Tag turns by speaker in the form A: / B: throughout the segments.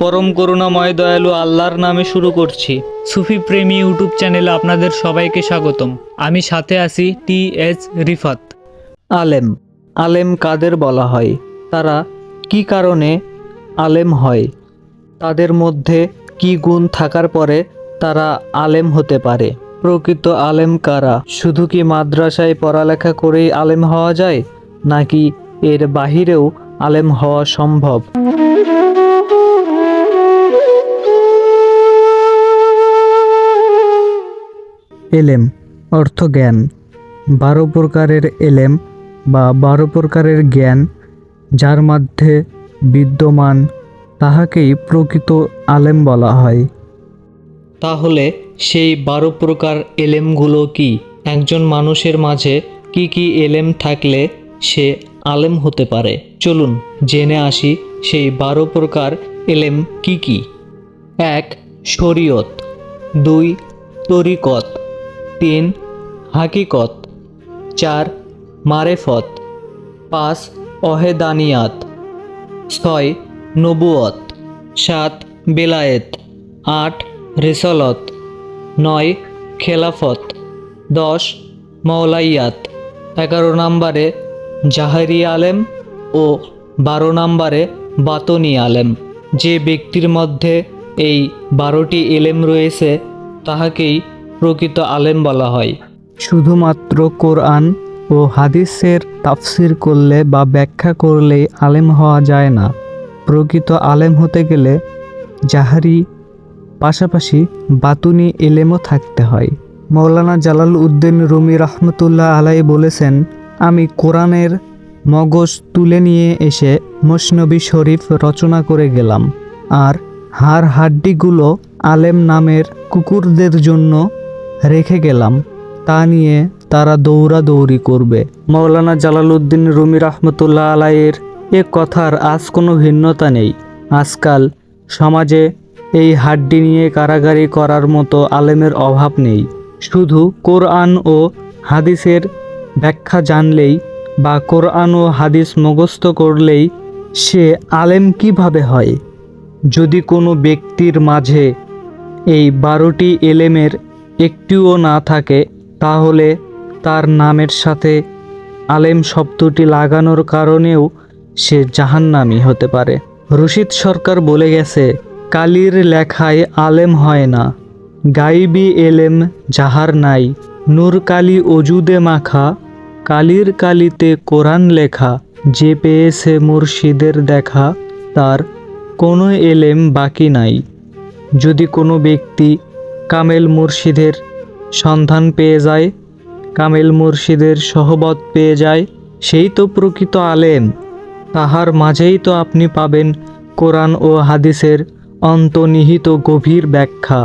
A: পরম করুণাময় দয়ালু আল্লাহর নামে শুরু করছি। সুফি প্রেমী ইউটিউব চ্যানেলে আপনাদের সবাইকে স্বাগতম। আমি সাথে আছি টি এস রিফাত। আলেম। আলেম কাদের বলা হয়? তারা কি কারণে আলেম হয়? তাদের মধ্যে কি গুণ থাকার পরে তারা আলেম হতে পারে? প্রকৃত আলেম কারা? শুধু কি মাদ্রাসায় পড়ালেখা করেই আলেম হওয়া যায়? নাকি এর বাহিরেও আলেম হওয়া সম্ভব? এলেম, অর্থ জ্ঞান। বারো প্রকারের এলেম বা বারো প্রকারের জ্ঞান, যার মধ্যে বিদ্যমান, তাহাকেই প্রকৃত আলেম বলা হয়। তাহলে সেই বারো প্রকার এলেমগুলো কি? একজন মানুষের মাঝে কি কি এলেম থাকলে সে আলেম হতে পারে? চলুন জেনে আসি সেই বারো প্রকার এলেম কি কি। এক, শরীয়ত। দুই, তরিকত। তিন, হাকিকত। চার, মারেফত। পাঁচ, অহেদানিয়াত। ছয়, নবুয়ত। সাত, বেলায়েত। আট, রেসলত। নয়, খেলাফত। দশ মৌলাইয়াত এগারো নম্বরে জাহারি আলেম ও বারো নম্বরে বাতনি আলেম। যে ব্যক্তির মধ্যে এই বারোটি এলেম রয়েছে, তাহাকেই প্রকৃত আলেম বলা হয়। শুধুমাত্র কোরআন ও হাদিসের তাফসির করলে বা ব্যাখ্যা করলেই আলেম হওয়া যায় না। প্রকৃত আলেম হতে গেলে জাহারি, পাশাপাশি বাতুনি এলেমও থাকতে হয়। মৌলানা জালাল উদ্দিন রুমি রহমতুল্লাহ আলাই বলেছেন, আমি কোরআনের মগজ তুলে নিয়ে এসে মসনবী শরীফ রচনা করে গেলাম। আর হাড় হাড্ডিগুলো আলেম নামের কুকুরদের জন্য রেখে গেলাম। তা নিয়ে তারা দৌড়াদৌড়ি করবে। মৌলানা জালালউদ্দিন রুমি রহমতুল্লাহ আলাইয়ের এ কথার আজ কোনো ভিন্নতা নেই। আজকাল সমাজে এই হাড্ডি নিয়ে কারাগারি করার মতো আলেমের অভাব নেই। শুধু কোরআন ও হাদিসের ব্যাখ্যা জানলেই বা কোরআন ও হাদিস মুখস্থ করলেই সে আলেম কীভাবে হয়? যদি কোনো ব্যক্তির মাঝে এই বারোটি এলেমের একটিও না থাকে, তাহলে তার নামের সাথে আলেম শব্দটি লাগানোর কারণেও সে জাহান্নামি হতে পারে। রশিদ সরকার বলে গেছে, কালির লেখায় আলেম হয় না, গাইবি এলেম যাহার নাই, নূর কালি অজুদে মাখা, কালির কালিতে কোরআন লেখা, যে পেয়েছে মুর্শিদের দেখা, তার কোনো এলেম বাকি নাই। যদি কোনো ব্যক্তি কামেল মুর্শিদের সন্ধান পেয়ে যায়, কামেল মুর্শিদের সহবত পেয়ে যায়। সেই তো প্রকৃত আলেম, তাহার মাঝেই তো আপনি পাবেন কোরআন ও হাদিসের অন্তর্নিহিত গভীর ব্যাখ্যা।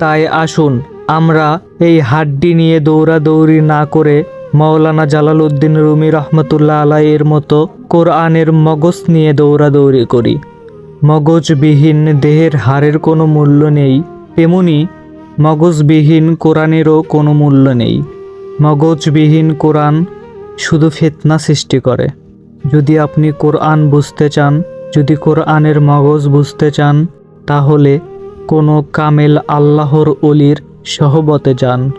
A: তাই আসুন, আমরা এই হাড্ডি নিয়ে দৌড়াদৌড়ি না করে মৌলানা জালালউদ্দিন রুমি রহমতুল্লাহ আলাইয়ের মতো কোরআনের মগজ নিয়ে দৌড়াদৌড়ি করি। মগজবিহীন দেহের হারের কোনো মূল্য নেই, তেমনি মগজবিহীন কোরআনেরও কোনো মূল্য নেই। মগজবিহীন কোরআন শুধু ফেতনা সৃষ্টি করে। যদি আপনি কোরআন বুঝতে চান, যদি কোরআনের মগজ বুঝতে চান, তাহলে কোনো কামেল আল্লাহর অলির সহবতে যান।